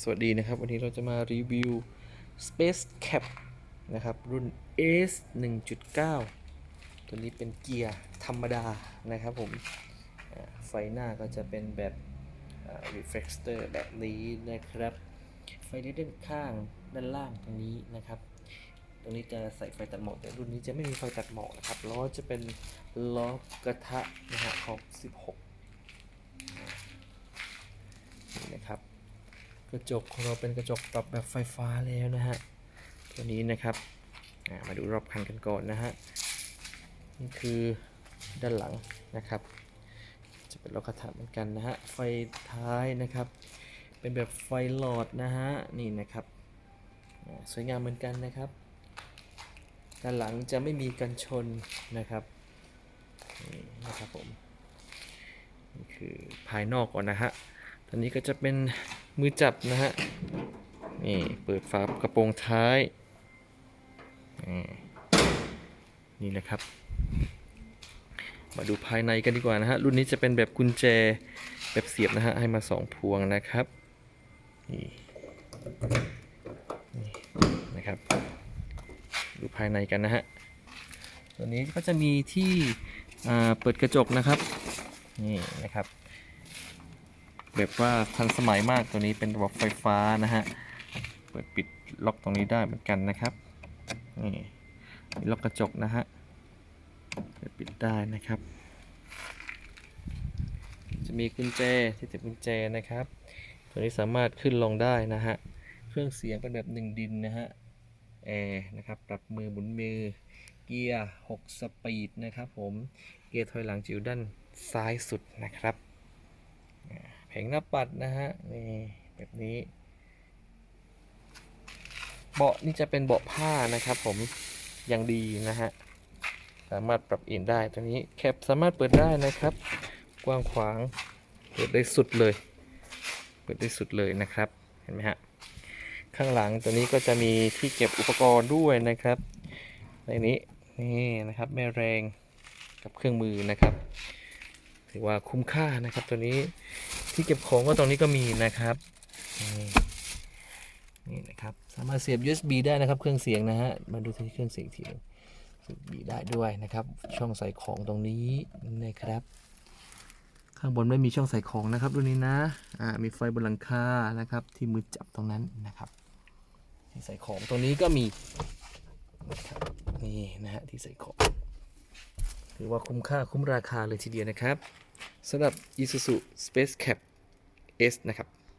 สวัสดีนะครับ วันนี้เราจะมารีวิว Space Cap นะครับ รุ่น S 1.9 ตัวนี้เป็นเกียร์ธรรมดานะครับผมไฟหน้าก็จะเป็นแบบ reflector แบบนี้นะครับ ไฟด้านข้างด้านล่างตรงนี้นะครับ ตรงนี้จะใส่ไฟตัดหมอกแต่รุ่นนี้จะไม่มีไฟตัดหมอกนะครับล้อจะเป็นล้อกระทะนะฮะของ16 นี่นะครับ กระจกของเราเป็นกระจกปรับแบบไฟฟ้าแล้วนะฮะ ตัวนี้นะครับ มาดูรอบคันกันก่อนนะฮะ นี่คือด้านหลังนะครับ จะเป็นล้อกระทะเหมือนกันนะฮะ ไฟท้ายนะครับ เป็นแบบไฟหลอดนะฮะ นี่นะครับ สวยงามเหมือนกันนะครับ ด้านหลังจะไม่มีกันชนนะครับ นี่นะครับผม นี่คือภายนอกก่อนนะฮะ ตอนนี้ก็จะเป็น มือจับนะฮะ นี่เปิดฝากระโปรงท้าย นี่นะครับ มาดูภายในกันดีกว่านะฮะ รุ่นนี้จะเป็นแบบกุญแจแบบเสียบนะฮะ ให้มาสองพวงนะครับ นี่นะครับ ดูภายในกันนะฮะ ตัวนี้ก็จะมีที่เปิดกระจกนะครับ นี่นะครับ แบบว่าทันสมัยมากตัวนี้เป็นระบบไฟฟ้านะฮะ เปิดปิดล็อกตรงนี้ได้เหมือนกันนะครับ นี่ล็อกกระจกนะฮะ เปิดปิดได้นะครับ จะมีกุญแจที่ติดกุญแจนะครับ ตัวนี้สามารถขึ้นลงได้นะฮะ เครื่องเสียงเป็นแบบหนึ่งดินนะฮะ แอร์นะครับ ปรับมือหมุนมือ เกียร์ 6 สปีดนะครับผม เกียร์ถอยหลังจิ๋วด้านซ้ายสุดนะครับ แผงหน้าปัดนะฮะนี่แบบนี้ เบาะนี่จะเป็นเบาะผ้านะครับ ผมอย่างดีนะฮะสามารถปรับเอนได้ตัวนี้แคปสามารถเปิดได้นะครับ กว้างขวางเปิดได้สุดเลย เปิดได้สุดเลยนะครับเห็นไหมฮะข้างหลังตัวนี้ก็จะมีที่เก็บอุปกรณ์ด้วยนะครับ ในนี้นี่นะครับแม่แรงกับเครื่องมือนะครับ ถือว่าคุ้มค่านะครับตัวนี้ ที่เก็บของก็ตรงนี้ก็มีนะครับ นี่นะครับ สามารถเสียบ USB ได้นะครับ เครื่องเสียงนะฮะ มาดูที่เครื่องเสียงทีเสียบ USB ได้ด้วยนะครับ ช่องใส่ของตรงนี้นะครับ ข้างบนไม่มีช่องใส่ของนะครับรุ่นนี้นะ อ่า มีไฟบนหลังคา นะครับ ที่มือจับตรงนั้นนะครับ ที่ใส่ของตรงนี้ก็มี นี่นะฮะที่ใส่ของถือว่าคุ้มค่าคุ้มราคาเลยทีเดียวนะครับ สำหรับ Isuzu Space Cap S นะครับ